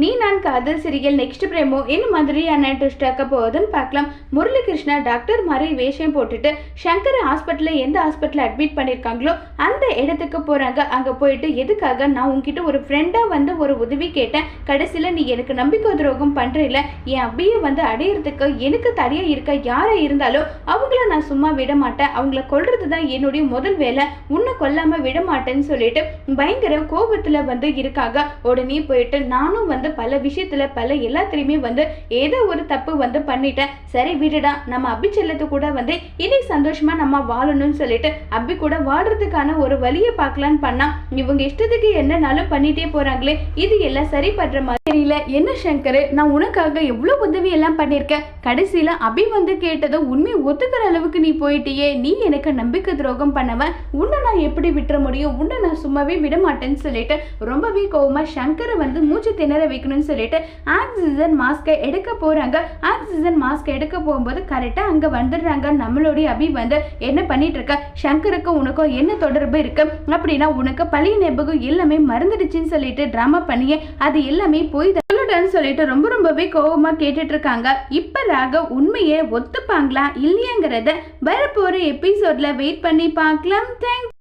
நீ நான் காதல் சிறியல் நெக்ஸ்ட் பிரேமோ என்ன மாதிரியான ட்விஸ்ட் ஆக்க போகுதுன்னு பார்க்கலாம். முரளிகிருஷ்ணா டாக்டர் மாதிரி வேஷம் போட்டுட்டு சங்கர் ஹாஸ்பிட்டலில் எந்த ஹாஸ்பிட்டலில் அட்மிட் பண்ணியிருக்காங்களோ அந்த இடத்துக்கு போகிறாங்க அங்கே போயிட்டு எதுக்காக நான் உங்ககிட்ட ஒரு ஃப்ரெண்டாக வந்து ஒரு உதவி கேட்டேன். கடைசியில் நீ எனக்கு நம்பிக்கை துரோகம் பண்ணுறில்ல என் அபியை வந்து அடையிறதுக்கு எனக்கு தடையாக இருக்க யாராக இருந்தாலும் அவங்கள நான் சும்மா விட மாட்டேன். அவங்கள கொல்றது தான் என்னுடைய முதல் வேலை. உன்னை கொல்லாமல் விட மாட்டேன்னு சொல்லிட்டு பயங்கர கோபத்தில் வந்து இருக்காங்க. உடனே போயிட்டு நானும் வந்து பல விஷயத்துல பல எல்லாத்துலேயுமே வந்து ஏதோ ஒரு தப்பு வந்து பண்ணிட்டேன் சரி விடுடா நம்ம அபி செல்லத்து கூட வந்து இனி சந்தோஷமா நம்ம வாழணும்னு சொல்லிட்டு அபி கூட வாடுறதுக்கான ஒரு வழியை பார்க்கலான்னு பண்ணா இவங்க இஷ்டத்துக்கு என்னனாலும் பண்ணிட்டே போறாங்களே இது எல்லாம் சரி பண்ற மாதிரி தெரியல. என்ன சங்கர் நான் உனக்காக எவ்வளோ உதவி எல்லாம் பண்ணியிருக்கேன்? கடைசியில் அபி வந்து கேட்டதும் உண்மையை ஒத்துக்கிற அளவுக்கு நீ போயிட்டியே. நீ எனக்கு நம்பிக்கை துரோகம் பண்ணவன். உன்னை நான் எப்படி விட்டுற முடியும்? உன்னை நான் சும்மாவே விட மாட்டேன்னு சொல்லிட்டு ரொம்பவே கோவமா சங்கரை வந்து மூச்சு திணற வைக்கணும்னு சொல்லிட்டு ஆக்சிஜன் மாஸ்கை எடுக்க போறாங்க. ஆக்சிஜன் மாஸ்க் எடுக்க போகும்போது கரெக்டாக அங்கே வந்துடுறாங்க. நம்மளுடைய அபி வந்து என்ன பண்ணிட்டு இருக்க சங்கருக்கும் உனக்கும் என்ன தொடர்பு இருக்கு? அப்படின்னா உனக்கு பழைய ஞாபகம் எல்லாமே மறந்துடுச்சுன்னு சொல்லிட்டு ட்ராமா பண்ணியே. அது எல்லாமே போய் சொல்லுடன்னு சொல்லிட்டு ரொம்ப ரொம்பவே கோபமா கேட்டுட்டு இருக்காங்க இப்ப ராக உண்மையை ஒத்துப்பாங்களா இல்லையாங்கிறத வரப்போற எபிசோட்ல வெயிட் பண்ணி பார்க்கலாம். தேங்க்ஸ்